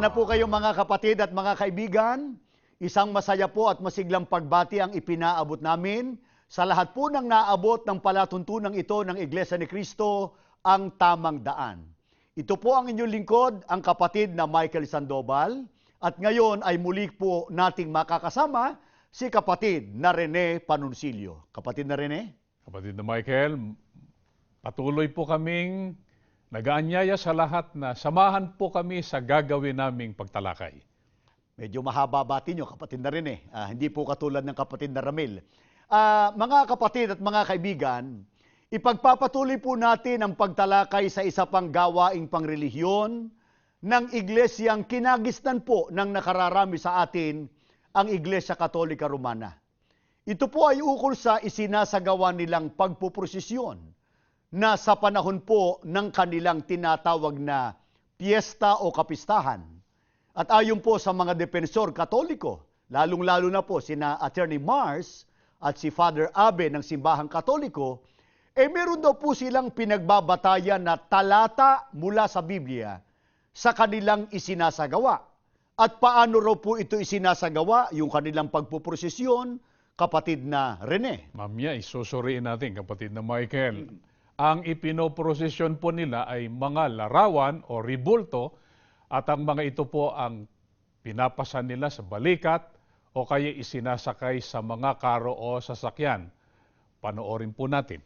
Na po kayo mga kapatid at mga kaibigan? Isang masaya po at masiglang pagbati ang ipinaabot namin sa lahat po ng naabot ng palatuntunang ito ng Iglesia ni Cristo, ang tamang daan. Ito po ang inyong lingkod, ang kapatid na Michael Sandoval. At ngayon ay muli po nating makakasama si kapatid na Rene Panuncilio. Kapatid na Rene? Kapatid na Michael, patuloy po kaming nagaanyaya sa lahat na samahan po kami sa gagawin naming pagtalakay. Medyo mahaba bati nyo, kapatid na rin eh. Ah, hindi po katulad ng kapatid na Ramil. Ah, mga kapatid at mga kaibigan, ipagpapatuloy po natin ang pagtalakay sa isa pang gawaing pangrelihiyon ng iglesyang kinagisnan po ng nakararami sa atin ang Iglesia Katolika Romana. Ito po ay ukol sa isinasagawa nilang pagpuprosesyon na sa panahon po ng kanilang tinatawag na piyesta o kapistahan. At ayon po sa mga depensor katoliko, lalong-lalo na po sina Attorney Mars at si Father Abe ng Simbahang Katoliko, eh meron daw po silang pinagbabatayan na talata mula sa Biblia sa kanilang isinasagawa. At paano raw po ito isinasagawa, yung kanilang pagpuprosesyon, kapatid na Rene. Mamaya, isusuriin natin, kapatid na Michael. Ang ipinoprosesyon po nila ay mga larawan o ribulto at ang mga ito po ang pinapasan nila sa balikat o kaya isinasakay sa mga karo o sasakyan. Panoorin po natin.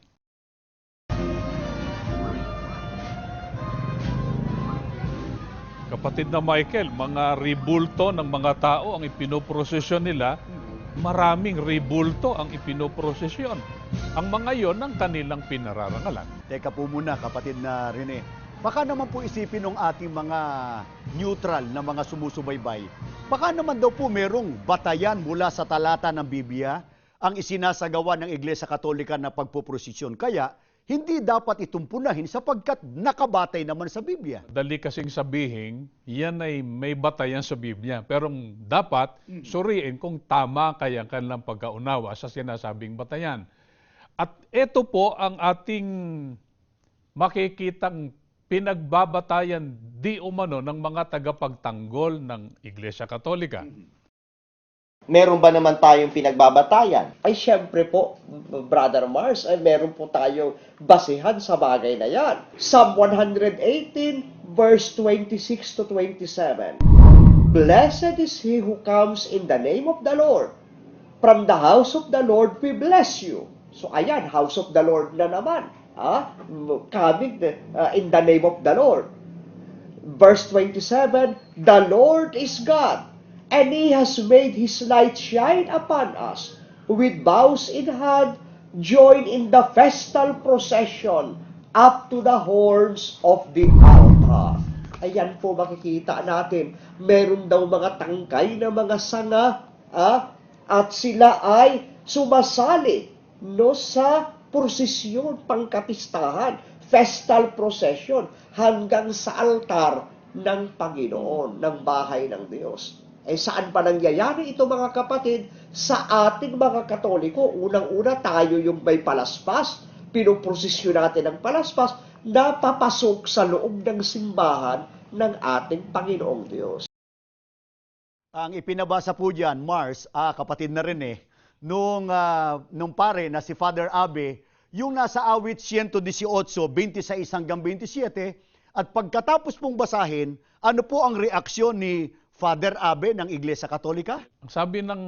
Kapatid na Michael, mga ribulto ng mga tao ang ipinoprosesyon nila, maraming ribulto ang ipinoprosesyon. Ang mga yon ang kanilang pinararangalan. Teka po muna, kapatid na Rene. Baka naman po isipin ng ating mga neutral na mga sumusubaybay. Baka naman daw po merong batayan mula sa talata ng Biblia ang isinasagawa ng Iglesia Katolika na pagpuprosesyon. Kaya, hindi dapat itong punahin sapagkat nakabatay naman sa Biblia. Dali kasing sabihin, yan ay may batayan sa Biblia. Pero dapat suriin kung tama kaya ang kanilang pagkaunawa sa sinasabing batayan. At ito po ang ating makikitang pinagbabatayan di umano ng mga tagapagtanggol ng Iglesia Katolika. Meron ba naman tayong pinagbabatayan? Ay syempre po, Brother Mars, ay meron po tayong basihan sa bagay na yan. Psalm 118, verse 26 to 27. Blessed is he who comes in the name of the Lord. From the house of the Lord we bless you. So ayan, house of the Lord na naman. Ah, coming uh, in the name of the Lord. Verse 27, The Lord is God, and He has made His light shine upon us. With bows in hand, join in the festal procession up to the horns of the altar. Ayan po makikita natin, meron daw mga tangkay na mga sanga, ah, at sila ay sumasali no sa prosesyon, pangkapistahan, festal procession, hanggang sa altar ng Panginoon, ng bahay ng Diyos. Eh saan pa nangyayari ito mga kapatid? Sa ating mga katoliko, unang-una tayo yung may palaspas, pinuprosesyon natin ang palaspas, na papasok sa loob ng simbahan ng ating Panginoong Diyos. Ang ipinabasa po dyan, Mars, ah, kapatid na rin eh, nung, ah, nung pare na si Father Abe, yung nasa awit 118, 26 hanggang 27, at pagkatapos pong basahin, ano po ang reaksyon ni Father Abe ng Iglesia Katolika? Ang sabi ng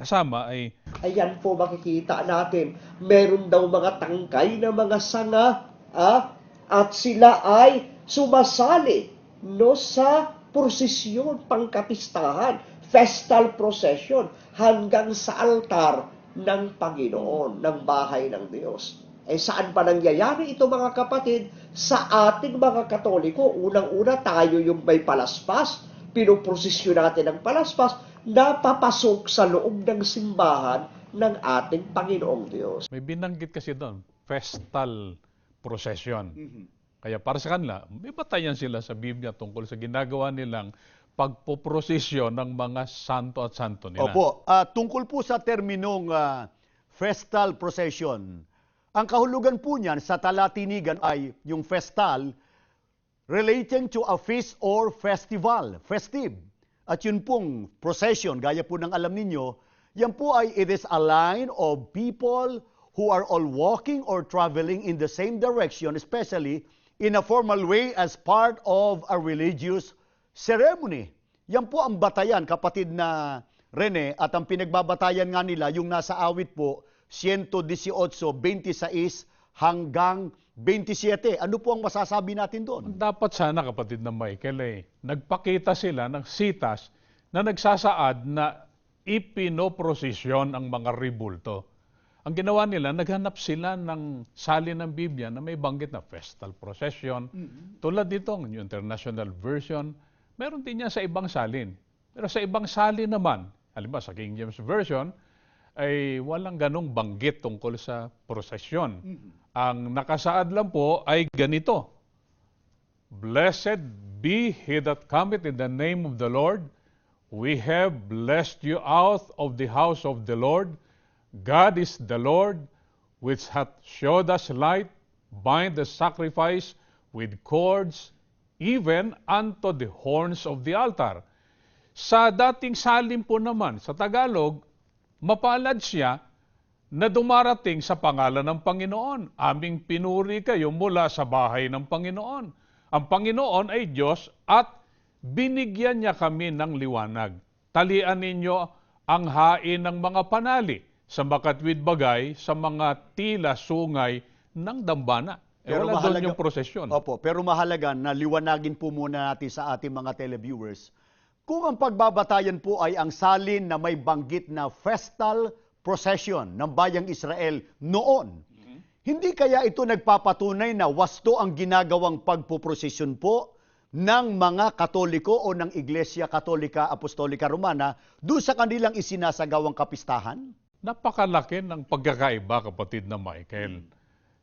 kasama ay Ayan po makikita natin, meron daw mga tangkay na mga sanga, ah, at sila ay sumasali no sa prosesyon, pangkapistahan, festal procession, hanggang sa altar ng Panginoon, ng bahay ng Diyos. Eh saan pa nangyayari ito mga kapatid? Sa ating mga katoliko, unang-una tayo yung may palaspas, pinuprosesyon natin ang palaspas, na papasok sa loob ng simbahan ng ating Panginoong Diyos. may binanggit kasi doon, festal procession. Kaya para sa kanila, may batayan sila sa Biblia tungkol sa ginagawa nilang pagpoprosesyon ng mga santo at santo nila. Opo, ah, tungkol po sa terminong ah, festal procession, ang kahulugan po niyan sa talatinigan ay yung festal relating to a feast or festival, festive. At yun pong procession, gaya po ng alam ninyo, yan po ay it is a line of people who are all walking or traveling in the same direction, especially in a formal way as part of a religious ceremony. Yan po ang batayan, kapatid na Rene, at ang pinagbabatayan nga nila, yung nasa awit po, 118, 26 hanggang 27. Ano po ang masasabi natin doon? Dapat sana kapatid na Michael eh, nagpakita sila ng sitas na nagsasaad na ipinoprosesyon ang mga ribulto. Ang ginawa nila, naghanap sila ng sali ng Biblia na may banggit na festal procession. Tulad nito, ang New International Version, meron din niya sa ibang salin. Pero sa ibang salin naman, halimbawa sa King James Version, ay walang ganong banggit tungkol sa prosesyon. Ang nakasaad lang po ay ganito, Blessed be he that cometh in the name of the Lord. We have blessed you out of the house of the Lord. God is the Lord, which hath showed us light, bind the sacrifice with cords, even unto the horns of the altar. Sa dating salim po naman, sa Tagalog, mapalad siya na dumarating sa pangalan ng Panginoon. Aming pinuri kayo mula sa bahay ng Panginoon. Ang Panginoon ay Diyos at binigyan niya kami ng liwanag. Talian ninyo ang hain ng mga panali sa makatwid bagay sa mga tila sungay ng dambana. Eh, wala doon yung prosesyon. Opo, pero mahalaga na liwanagin po muna natin sa ating mga televiewers. Kung ang pagbabatayan po ay ang salin na may banggit na festal procession ng bayang Israel noon, hindi kaya ito nagpapatunay na wasto ang ginagawang pagpuprosesyon po ng mga Katoliko o ng Iglesia Katolika Apostolika Romana doon sa kanilang isinasagawang kapistahan? Napakalaki ng pagkakaiba, kapatid na Michael.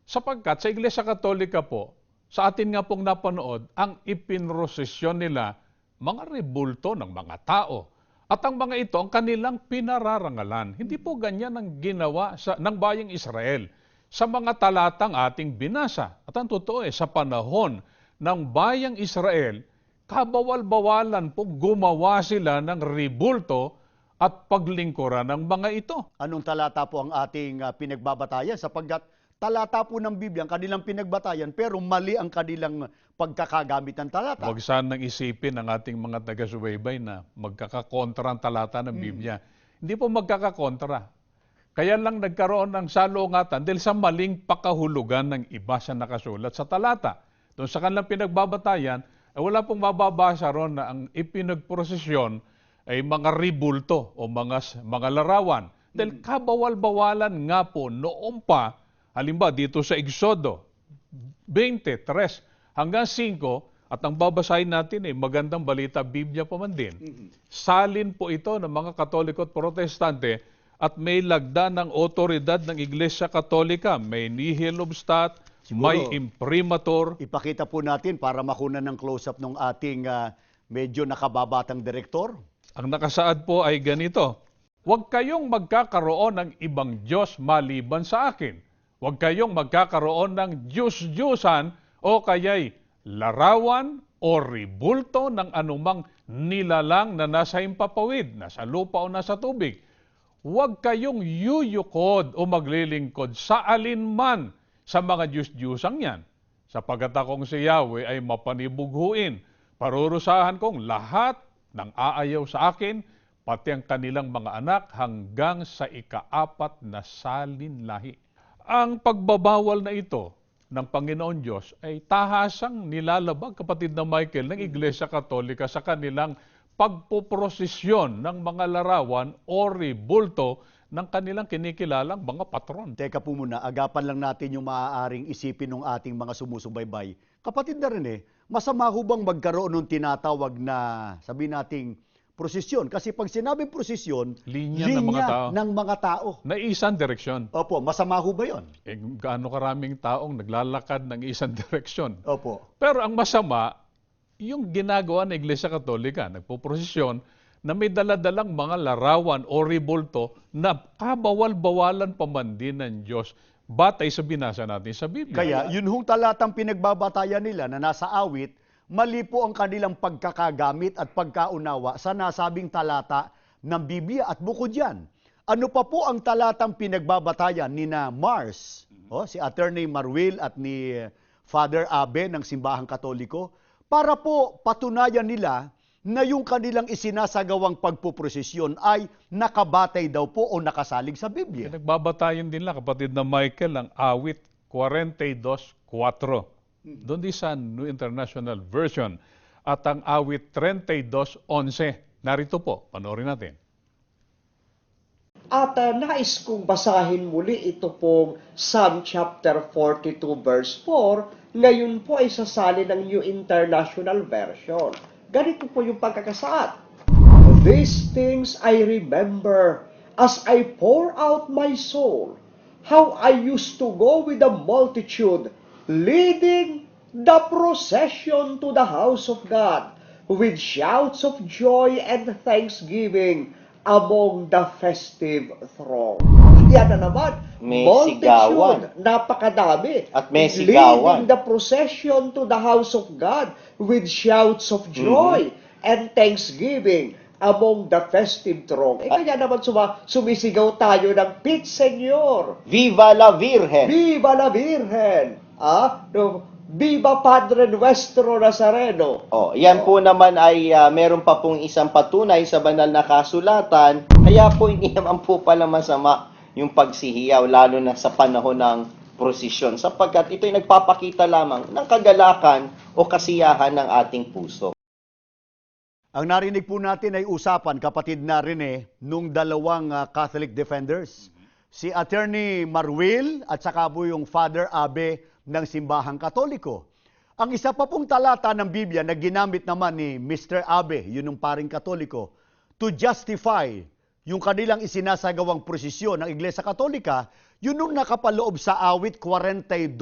Sapagkat sa Iglesia Katolika po, sa atin nga pong napanood, ang ipinrosesyon nila mga rebulto ng mga tao. At ang mga ito ang kanilang pinararangalan. Hindi po ganyan ang ginawa sa, ng bayang Israel sa mga talatang ating binasa. At ang totoo eh, sa panahon ng bayang Israel, kabawal-bawalan po gumawa sila ng rebulto at paglingkuran ng mga ito. Anong talata po ang ating ah, pinagbabatayan? Sapagkat talata po ng Biblia ang kanilang pinagbatayan pero mali ang kanilang pagkakagamit ng talata. Huwag sanang isipin ng ating mga taga-subaybay na magkakakontra ang talata ng Biblia. Hindi po magkakakontra. Kaya lang nagkaroon ng salungatan dahil sa maling pakahulugan ng iba sa nakasulat sa talata. Doon sa kanilang pinagbabatayan, eh, wala pong mababasa ron na ang ipinagprosesyon ay mga ribulto o mga, mga larawan. Dahil kabawal-bawalan nga po noon pa, halimbawa dito sa Exodo 23 hanggang 5, at ang babasahin natin ay magandang balita, Biblia pa man din. Salin po ito ng mga Katoliko at Protestante at may lagda ng otoridad ng Iglesia Katolika. May nihil obstat, may imprimatur, Ipakita po natin para makunan ng close-up ng ating ah, medyo nakababatang direktor. Ang nakasaad po ay ganito, Huwag kayong magkakaroon ng ibang Diyos maliban sa akin. Huwag kayong magkakaroon ng Diyos-Diyosan o kaya'y larawan o ribulto ng anumang nilalang na nasa impapawid, nasa lupa o nasa tubig. Huwag kayong yuyukod o maglilingkod sa alinman sa mga Diyos-Diyosang yan. Sapagat akong si Yahweh ay mapanibughuin. Parurusahan kong lahat ng aayaw sa akin, pati ang kanilang mga anak hanggang sa ikaapat na salin lahi. Ang pagbabawal na ito ng Panginoon Diyos ay tahasang nilalabag, kapatid na Michael, ng Iglesia Katolika sa kanilang pagpuprosesyon ng mga larawan o ribulto ng kanilang kinikilalang mga patron. Teka po muna, agapan lang natin yung maaaring isipin ng ating mga sumusubaybay. Kapatid na rin eh, masama ho bang magkaroon ng tinatawag na, sabi nating, prosesyon? Kasi pag sinabing prosesyon, Linya ng mga tao. ng mga tao. Na isang direksyon. Opo, masama ho ba yon? Eh, gaano karaming taong naglalakad ng isang direksyon. Opo. Pero ang masama, yung ginagawa ng Iglesia Katolika, nagpuprosesyon, na may daladalang mga larawan o ribulto na kabawal-bawalan pa man din ng Diyos batay sa binasa natin sa Biblia. Kaya yun hong talatang pinagbabatayan nila na nasa awit, mali po ang kanilang pagkakagamit at pagkaunawa sa nasabing talata ng Biblia at bukod yan. Ano pa po ang talatang pinagbabatayan ni na Mars, oh, si Attorney Marwil at ni Father Abe ng Simbahang Katoliko, para po patunayan nila na yung kanilang isinasagawang pagpuprosesyon ay nakabatay daw po o nakasalig sa Biblia. Pinagbabatayan din lang, kapatid na Michael, ang awit 42.4. Doon di sa New International Version. At ang awit 32.11. Narito po, panoorin natin. At uh, nais kong basahin muli ito pong Psalm chapter 42 verse 4. Ngayon po ay sasali ng New International Version. Ganito po yung pagkakasaad. These things I remember as I pour out my soul, how I used to go with the multitude, leading the procession to the house of God, with shouts of joy and thanksgiving among the festive throng. Yan na naman, May multitude, sigawan. napakadami. At may sigawan. Leading the procession to the house of God with shouts of joy Mm-hmm. and thanksgiving among the festive throng. Eh Ah. kaya naman suma, sumisigaw tayo ng Pit Senyor. Viva la Virgen! Viva la Virgen! Ah, no, Viva Padre Nuestro Nazareno! Oh, yan po naman ay ah, meron pa pong isang patunay sa banal na kasulatan. Kaya po hindi naman po pala masama yung pagsihiyaw lalo na sa panahon ng prosesyon sapagkat ito'y nagpapakita lamang ng kagalakan o kasiyahan ng ating puso. Ang narinig po natin ay usapan, kapatid na rin eh, nung dalawang ah, Catholic defenders. Si Attorney Marwil at saka po yung Father Abe ng Simbahang Katoliko. Ang isa pa pong talata ng Biblia na ginamit naman ni Mr. Abe, yun yung paring Katoliko, to justify yung kanilang isinasagawang prosesyon ng Iglesia Katolika, yun yung nakapaloob sa awit 42.4,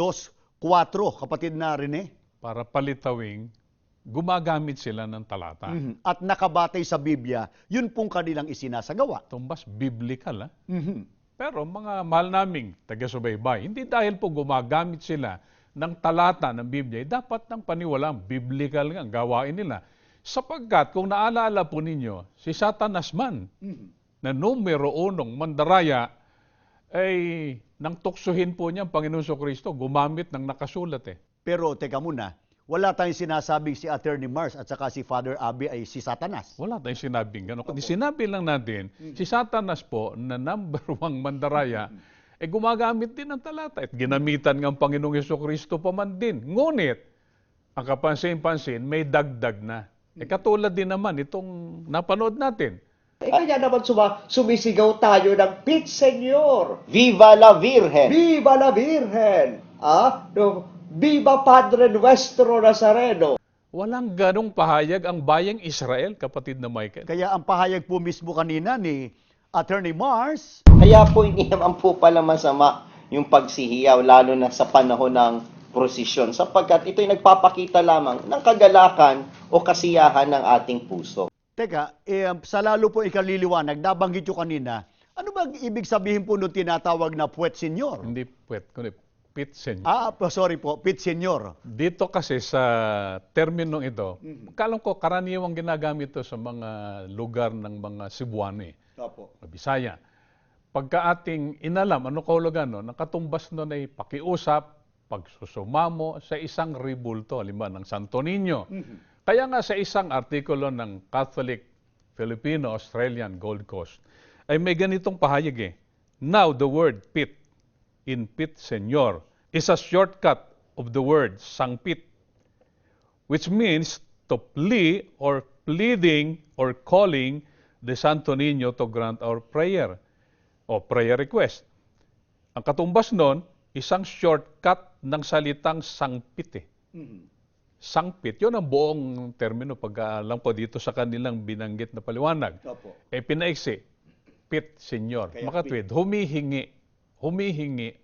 kapatid na rin eh. Para palitawing, gumagamit sila ng talata. Mhm. At nakabatay sa Biblia, yun pong kanilang isinasagawa. Tumbas biblical, ha? Mhm. Pero mga mahal naming taga-subaybay, hindi dahil po gumagamit sila ng talata ng Biblia, eh, dapat ng paniwalang biblical nga ang gawain nila. Sapagkat kung naalala po ninyo, si Satanas man, na numero unong mandaraya, ay nang tuksuhin po niya ang Panginoon Kristo, gumamit ng nakasulat eh. Pero teka muna, wala tayong sinasabing si Attorney Mars at saka si Father Abe ay si Satanas. Wala tayong sinabing gano'n. Kundi sinabi lang natin, si Satanas po, na number one mandaraya, eh gumagamit din ng talata. At ginamitan ng Panginoong Yeso Kristo pa man din. Ngunit, ang kapansin-pansin, may dagdag na. Eh katulad din naman itong napanood natin. Eh kaya naman suma, sumisigaw tayo ng Pit Senyor. Viva la Virgen! Viva la Virgen! Ah, no, Viva Padre Nuestro Nazareno! Walang ganong pahayag ang bayang Israel, kapatid na Michael. Kaya ang pahayag po mismo kanina ni Attorney Mars, Kaya po hindi naman po pala masama yung pagsihiyaw lalo na sa panahon ng prosesyon sapagkat ito'y nagpapakita lamang ng kagalakan o kasiyahan ng ating puso. teka, eh, sa lalo po ikaliliwanag, nabanggit nyo kanina, ano ba ang ibig sabihin po nung tinatawag na puwet senyor? Hindi pwet, kundi pit senyor. Ah, po, sorry po, pit senyor. Dito kasi sa terminong ito, kalam ko karaniwang ginagamit ito sa mga lugar ng mga Cebuano eh, Opo. Bisaya. Pagka ating inalam, ano kahulugan no, nakatumbas nun ay pakiusap, pagsusumamo sa isang ribulto, halimbawa ng Santo Niño. Kaya nga sa isang artikulo ng Catholic Filipino Australian Gold Coast, ay may ganitong pahayag eh. Now the word pit in pit senyor is a shortcut of the word sangpit, which means to plea or pleading or calling the Santo Niño to grant our prayer o prayer request. Ang katumbas nun, isang shortcut ng salitang sangpit eh. Sangpit, yun ang buong termino pag-aalam po dito sa kanilang binanggit na paliwanag. Opo. Eh pinaiksi, pit senyor. Kaya Makatwid, humihingi, humihingi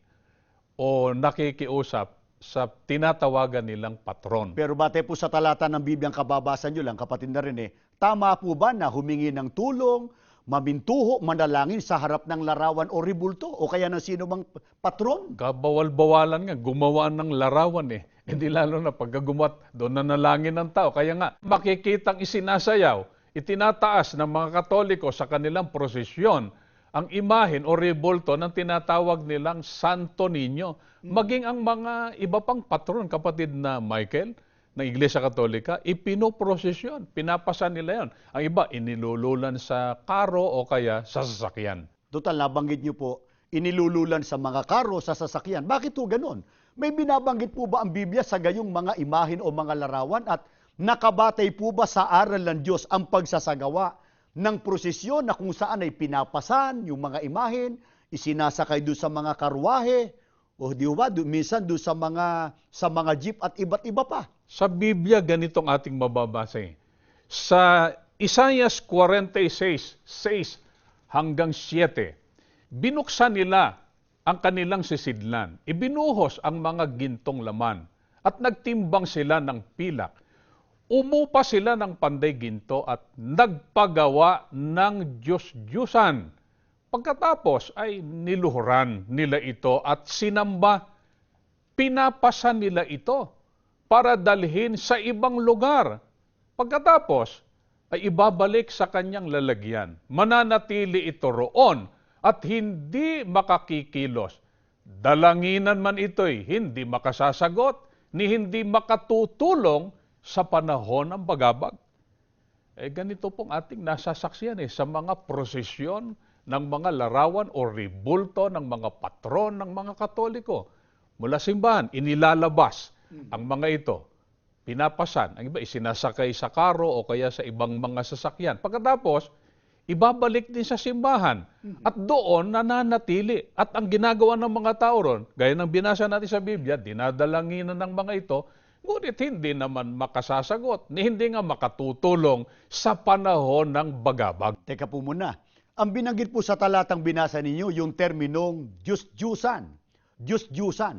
o nakikiusap sa tinatawagan nilang patron. Pero bate po sa talata ng Bibliang kababasan nyo lang, kapatid na rin eh, tama po ba na humingi ng tulong, mamintuho, manalangin sa harap ng larawan o ribulto o kaya ng sino mang patron? Kabawal-bawalan nga, gumawa ng larawan eh. Hindi lalo na pagkagumat, doon na nalangin ng tao. Kaya nga, makikitang isinasayaw, itinataas ng mga Katoliko sa kanilang prosesyon ang imahen o rebulto ng tinatawag nilang Santo Niño. Maging ang mga iba pang patron, kapatid na Michael, ng Iglesia Katolika, ipinoprosesyon. Pinapasa nila yon. Ang iba, inilululan sa karo o kaya sa sasakyan. Total, nabanggit niyo po, inilululan sa mga karo, sa sasakyan. Bakit po ganun? May binabanggit po ba ang Biblia sa gayong mga imahin o mga larawan at nakabatay po ba sa aral ng Diyos ang pagsasagawa ng prosesyon na kung saan ay pinapasan yung mga imahin, isinasakay doon sa mga karwahe, o di ba, doon- minsan doon sa mga, sa mga jeep at iba't iba pa. Sa Biblia, ganitong ating mababasa. eh. Sa Isaias 46, 6 hanggang 7, binuksan nila ang kanilang sisidlan. Ibinuhos ang mga gintong laman at nagtimbang sila ng pilak. Umupa sila ng panday ginto at nagpagawa ng Diyos-Diyusan. Pagkatapos ay niluhuran nila ito at sinamba pinapasa nila ito para dalhin sa ibang lugar. Pagkatapos, ay ibabalik sa kanyang lalagyan. Mananatili ito roon at hindi makakikilos. Dalanginan man ito'y hindi makasasagot ni hindi makatutulong sa panahon ng bagabag. Eh ganito pong ating nasasaksiyan eh, sa mga prosesyon ng mga larawan o ribulto ng mga patron ng mga katoliko. Mula simbahan, inilalabas ang mga ito. Pinapasan. Ang iba, isinasakay sa karo o kaya sa ibang mga sasakyan. Pagkatapos, ibabalik din sa simbahan. At doon nananatili. At ang ginagawa ng mga tao ron, gaya ng binasa natin sa Biblia, dinadalanginan ng mga ito, ngunit hindi naman makasasagot, ni hindi nga makatutulong sa panahon ng bagabag. Teka po muna. Ang binanggit po sa talatang binasa ninyo, yung terminong Diyos-Diyusan. Diyos-Diyusan.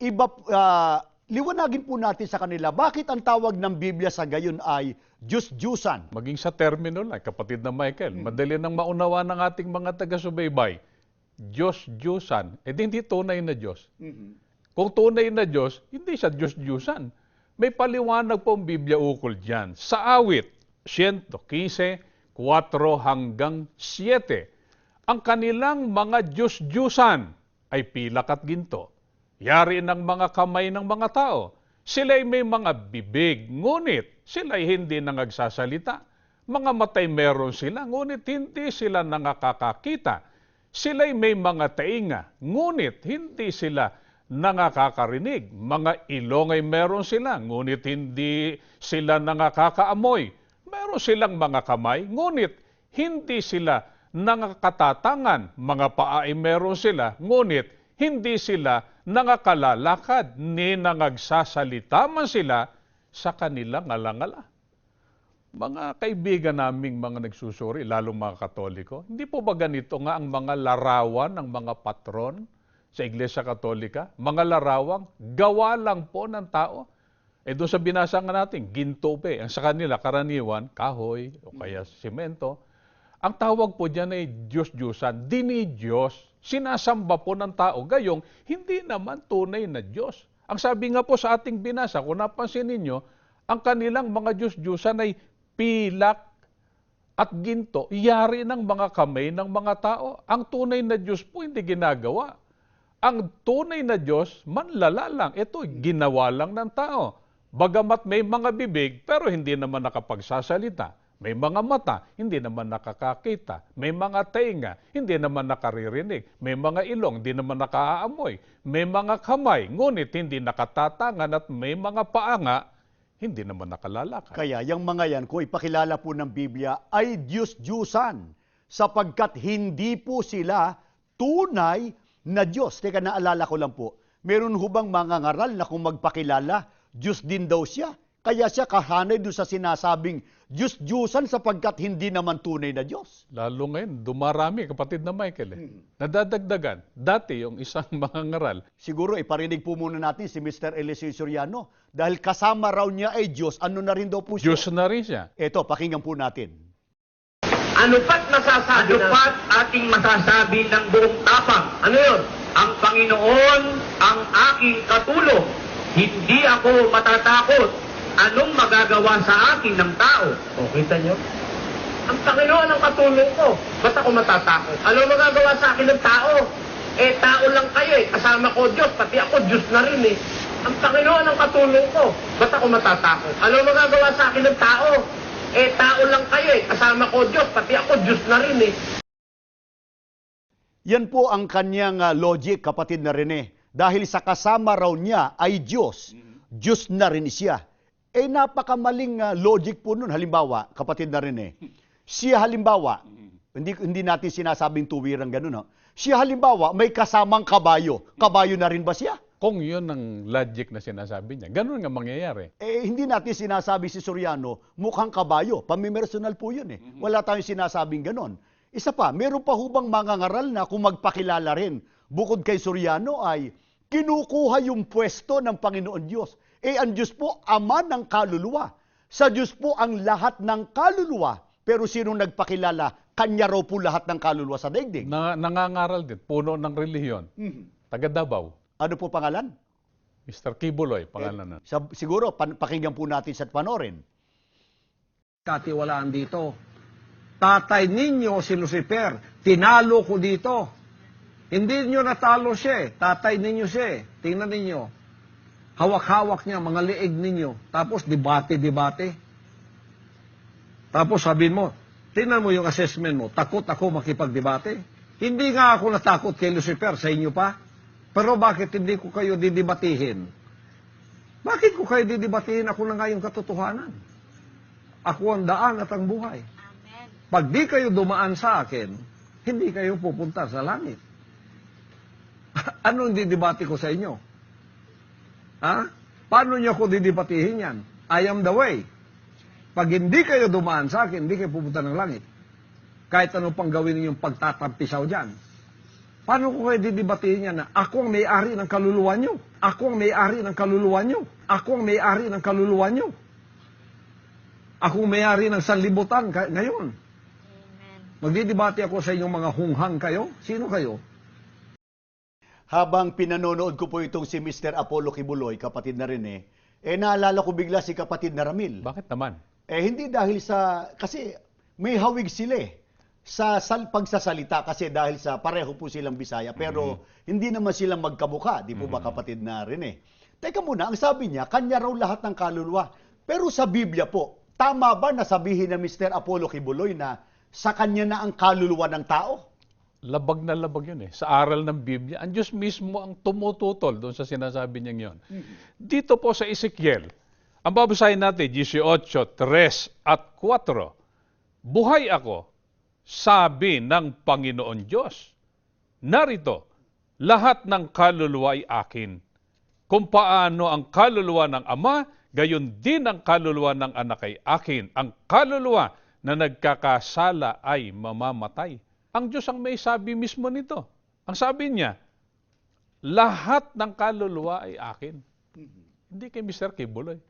Iba, ah, liwanagin po natin sa kanila, bakit ang tawag ng Biblia sa gayon ay Diyos-Diyusan? Maging sa termino lang, kapatid na Michael, madali nang maunawa ng ating mga taga-subaybay. Diyos, Diyosan. Eh di hindi tunay na Diyos. Kung tunay na Diyos, hindi siya Diyos, Diyosan. May paliwanag po ang Biblia ukol dyan. Sa awit, 115, 4 hanggang 7. Ang kanilang mga Diyos, Diyosan ay pilak at ginto. Yari ng mga kamay ng mga tao. Sila'y may mga bibig, ngunit sila'y hindi nangagsasalita. Mga matay meron sila, ngunit hindi sila nangakakakita. Sila'y may mga tainga, ngunit hindi sila nangakakarinig. Mga ilong ay meron sila, ngunit hindi sila nangakakaamoy. Meron silang mga kamay, ngunit hindi sila nangakatatangan. Mga paa ay meron sila, ngunit hindi sila nangakalalakad ni nangagsasalita man sila sa kanilang alangala. Mga kaibigan naming mga nagsusuri, lalo mga katoliko, hindi po ba ganito nga ang mga larawan ng mga patron sa Iglesia Katolika? Mga larawang gawa lang po ng tao. Eh doon sa binasa nga natin, ginto pa eh. Ang sa kanila, karaniwan, kahoy o kaya simento. Ang tawag po dyan ay Diyos-Diyosan, dini-Diyos. Sinasamba po ng tao, gayong hindi naman tunay na Diyos. Ang sabi nga po sa ating binasa, kung napansin ninyo, ang kanilang mga Diyos-Diyosan ay pilak at ginto, yari ng mga kamay ng mga tao. Ang tunay na Diyos po hindi ginagawa. Ang tunay na Diyos, manlala lang. Ito, ginawa lang ng tao. Bagamat may mga bibig, pero hindi naman nakapagsasalita. May mga mata, hindi naman nakakakita. May mga tainga, hindi naman nakaririnig. May mga ilong, hindi naman nakaamoy. May mga kamay, ngunit hindi nakatatangan at may mga paanga, hindi naman nakalalakad. Kaya yung mga yan, kung ipakilala po ng Biblia, ay Diyos-Diyusan sapagkat hindi po sila tunay na Diyos. Teka, naalala ko lang po, meron hubang mga ngaral na kung magpakilala, Diyos din daw siya. Kaya siya kahanay doon sa sinasabing Diyos-Diyusan sapagkat hindi naman tunay na Diyos. Lalo ngayon, dumarami, kapatid na Michael. Eh. Nadadagdagan. Dati, yung isang mga ngaral, Siguro iparinig po muna natin si Mr. Eliseo Soriano dahil kasama raw niya ay Diyos. Ano na rin daw po siya? Diyos na rin siya. Ito, pakinggan po natin. Ano pa't masasabi ano pa't ating masasabi ng buong tapang? Ano yun? Ang Panginoon ang aking katulong. Hindi ako matatakot. Anong magagawa sa akin ng tao? O, kita nyo? Ang Panginoon ang katulong ko. Ba't ako matatakot? Anong magagawa sa akin ng tao? Eh, tao lang kayo eh. Kasama ko Diyos. Pati ako Diyos na rin eh. Ang Panginoon ang katulong ko. Ba't ako matatakot? Anong magagawa sa akin ng tao? Eh, tao lang kayo eh. Kasama ko Diyos. Pati ako Diyos na rin eh. Yan po ang kanyang ah, logic, kapatid na Rene. Dahil sa kasama raw niya ay Diyos, Diyos na rin siya. Eh napakamaling ah, logic po nun. Halimbawa, kapatid na Rene, siya halimbawa, hindi, hindi natin sinasabing tuwirang ganun. No? Siya halimbawa, may kasamang kabayo. Kabayo na rin ba siya? Kung yun ang logic na sinasabi niya, ganun nga mangyayari. Eh, hindi natin sinasabi si Soriano, mukhang kabayo. Pamimersonal po yun eh. Wala tayong sinasabing ganon. Isa pa, meron pa hubang mga ngaral na kung magpakilala rin. Bukod kay Soriano ay kinukuha yung pwesto ng Panginoon Diyos. Eh, ang Diyos po, ama ng kaluluwa. Sa Diyos po ang lahat ng kaluluwa. Pero sino nagpakilala? Kanya raw po lahat ng kaluluwa sa daigdig. Na, nangangaral din, puno ng relihiyon. Taga Davao, Ano po pangalan? Mr. Kibuloy, pangalan na. Sa, siguro, pan, pakinggan po natin sa panorin. katiwalaan dito. Tatay ninyo si Lucifer, tinalo ko dito. Hindi nyo natalo siya eh. Tatay ninyo siya eh. Tingnan ninyo. Hawak-hawak niya, mga leeg ninyo. Tapos debate-debate. Tapos sabihin mo, tingnan mo yung assessment mo, takot ako makipagdebate. Hindi nga ako natakot kay Lucifer, sa inyo pa. Pero bakit hindi ko kayo didibatihin? Bakit ko kayo didibatihin? Ako na nga yung katotohanan. Ako ang daan at ang buhay. Pag di kayo dumaan sa akin, hindi kayo pupunta sa langit. Anong didibati ko sa inyo? Ha? Paano niyo ako didibatihin yan? I am the way. Pag hindi kayo dumaan sa akin, hindi kayo pupunta ng langit. Kahit ano pang gawin ninyong pagtatampisaw dyan. Paano ko kayo didibatihin yan na ako ang may-ari ng kaluluwa nyo? Ako ang may-ari ng kaluluwa nyo? Ako ang may-ari ng kaluluwa nyo? Ako ang may-ari ng sanlibutan ngayon. Magdidibati ako sa inyong mga hunghang kayo? Sino kayo? Habang pinanonood ko po itong si Mr. Apollo Kibuloy, kapatid na rin eh, eh naalala ko bigla si kapatid na Ramil. Bakit naman? Eh hindi dahil sa, kasi may hawig sila eh, sa sal, pagsasalita kasi dahil sa pareho po silang Bisaya pero hindi naman silang magkabuka, di po ba kapatid na rin eh. Teka muna, ang sabi niya, kanya raw lahat ng kaluluwa. Pero sa Biblia po, tama ba na sabihin ng Mr. Apollo Kibuloy na sa kanya na ang kaluluwa ng tao? Labag na labag yun eh. Sa aral ng Biblia, ang Diyos mismo ang tumututol doon sa sinasabi niyang yun. Dito po sa Ezekiel, ang babasahin natin, 18, 3 at 4. Buhay ako, sabi ng Panginoon Diyos. Narito, lahat ng kaluluwa ay akin. Kung paano ang kaluluwa ng Ama, gayon din ang kaluluwa ng anak ay akin. Ang kaluluwa na nagkakasala ay mamamatay. Ang Diyos ang may sabi mismo nito. Ang sabi niya, lahat ng kaluluwa ay akin. Hindi kay Mr. Kibuloy.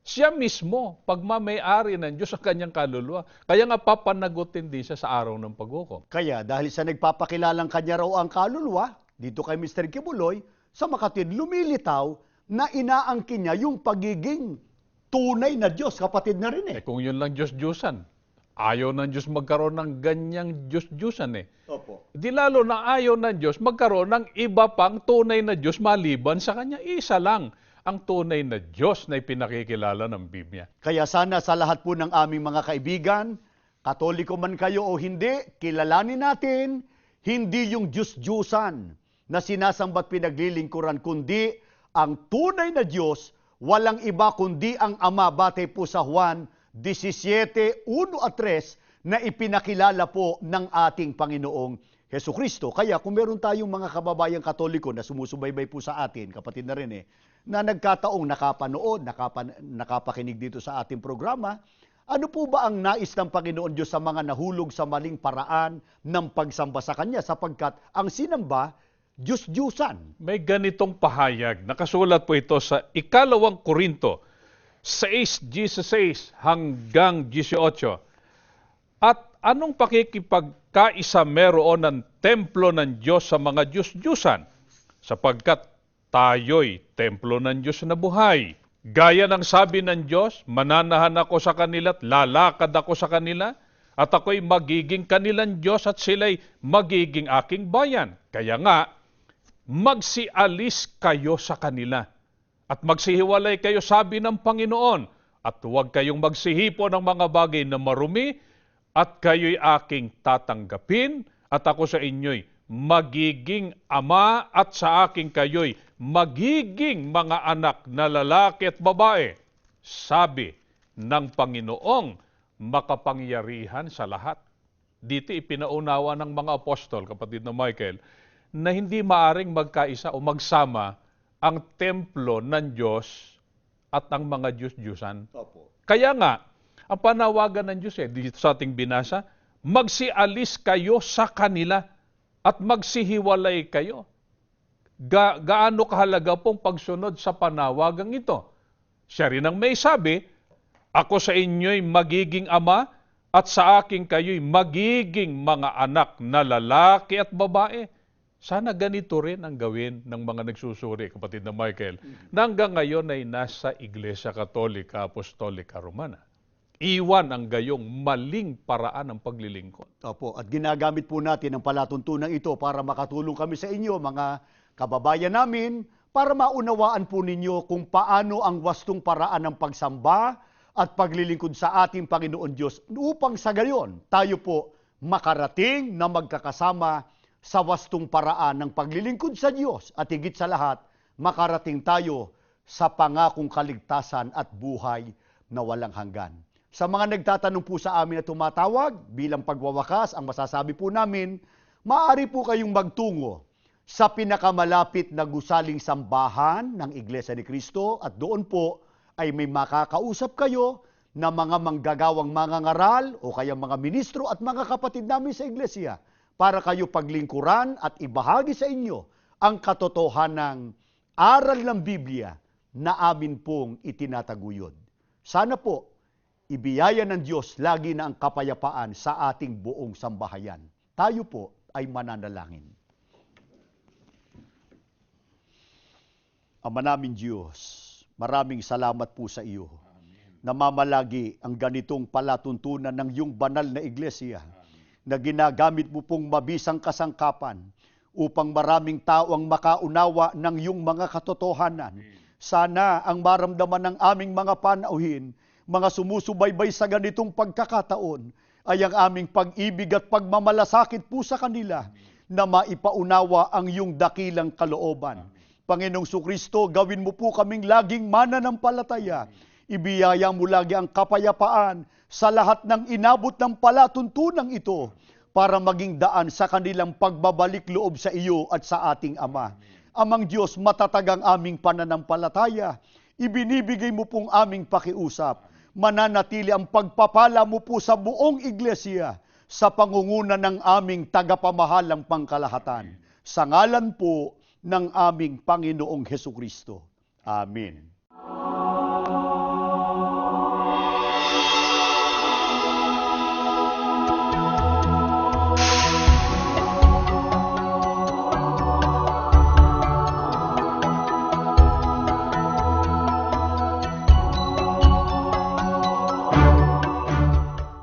Siya mismo, pagmamayari ng Diyos ang kanyang kaluluwa. Kaya nga papanagutin din siya sa araw ng paghukom. Kaya dahil sa nagpapakilalang kanya raw ang kaluluwa, dito kay Mr. Kibuloy, sa makatid lumilitaw na inaangkin niya yung pagiging tunay na Diyos, kapatid na rin eh. Eh kung yun lang Diyos-Diyosan, ayaw ng Diyos magkaroon ng ganyang Diyos-Diyosan eh. Opo. Di lalo na ayaw ng Diyos magkaroon ng iba pang tunay na Diyos maliban sa Kanya. Isa lang ang tunay na Diyos na ipinakikilala ng Biblia. Kaya sana sa lahat po ng aming mga kaibigan, katoliko man kayo o hindi, kilalanin natin, hindi yung Diyos-Diyusan na sinasambat pinaglilingkuran, kundi ang tunay na Diyos, walang iba kundi ang Ama, batay po sa Juan 17, 1 at 3, na ipinakilala po ng ating Panginoong Heso Kristo. Kaya kung meron tayong mga kababayang katoliko na sumusubaybay po sa atin, kapatid na rin eh, na nagkataong nakapanood, nakapan, nakapakinig dito sa ating programa, ano po ba ang nais ng Panginoon Diyos sa mga nahulog sa maling paraan ng pagsamba sa Kanya sapagkat ang sinamba, Diyos-Diyusan. May ganitong pahayag. Nakasulat po ito sa ikalawang Korinto 6, 16 hanggang 18. At anong pakikipagkaisa meron ng templo ng Diyos sa mga Diyos-Diyusan? Sapagkat tayo'y templo ng Diyos na buhay. Gaya ng sabi ng Diyos, mananahan ako sa kanila at lalakad ako sa kanila at ako'y magiging kanilang Diyos at sila'y magiging aking bayan. Kaya nga, magsialis kayo sa kanila at magsihiwalay kayo sabi ng Panginoon at huwag kayong magsihipo ng mga bagay na marumi at kayo'y aking tatanggapin at ako sa inyo'y magiging ama at sa aking kayo'y magiging mga anak na lalaki at babae. Sabi ng Panginoong makapangyarihan sa lahat. Dito ipinaunawa ng mga apostol, kapatid na Michael, na hindi maaring magkaisa o magsama ang templo ng Diyos at ang mga Diyos-Diyusan. Kaya nga, ang panawagan ng Diyos eh, dito sa ating binasa, magsialis kayo sa kanila at magsihiwalay kayo. Ga- gaano kahalaga pong pagsunod sa panawagang ito? Siya rin ang may sabi, ako sa inyo'y magiging ama at sa aking kayo'y magiging mga anak na lalaki at babae. Sana ganito rin ang gawin ng mga nagsusuri, kapatid na Michael, na hanggang ngayon ay nasa Iglesia Katolika Apostolika Romana. Iwan ang gayong maling paraan ng paglilingkod. Opo, at ginagamit po natin ang palatuntunan ito para makatulong kami sa inyo, mga kababayan namin, para maunawaan po ninyo kung paano ang wastong paraan ng pagsamba at paglilingkod sa ating Panginoon Diyos upang sa gayon tayo po makarating na magkakasama sa wastong paraan ng paglilingkod sa Diyos at higit sa lahat, makarating tayo sa pangakong kaligtasan at buhay na walang hanggan. Sa mga nagtatanong po sa amin na tumatawag, bilang pagwawakas, ang masasabi po namin, maaari po kayong magtungo sa pinakamalapit na gusaling sambahan ng Iglesia ni Cristo at doon po ay may makakausap kayo na mga manggagawang mga ngaral o kaya mga ministro at mga kapatid namin sa iglesia para kayo paglingkuran at ibahagi sa inyo ang katotohanang aral ng Biblia na amin pong itinataguyod. Sana po, ibiyaya ng Diyos lagi na ang kapayapaan sa ating buong sambahayan. Tayo po ay mananalangin. Ama namin Diyos, maraming salamat po sa iyo. Namamalagi ang ganitong palatuntunan ng iyong banal na iglesia na ginagamit mo pong mabisang kasangkapan upang maraming tao ang makaunawa ng iyong mga katotohanan. Sana ang maramdaman ng aming mga panauhin, mga sumusubaybay sa ganitong pagkakataon, ay ang aming pag-ibig at pagmamalasakit po sa kanila na maipaunawa ang iyong dakilang kalooban. Panginoong Sukristo, gawin mo po kaming laging mananampalataya. Ibiyaya mo lagi ang kapayapaan sa lahat ng inabot ng palatuntunang ito para maging daan sa kanilang pagbabalik loob sa iyo at sa ating Ama. Amang Diyos, matatagang aming pananampalataya. Ibinibigay mo pong aming pakiusap. Mananatili ang pagpapala mo po sa buong iglesia sa pangunguna ng aming tagapamahalang pangkalahatan. Sa ngalan po ng aming Panginoong Heso Kristo. Amen.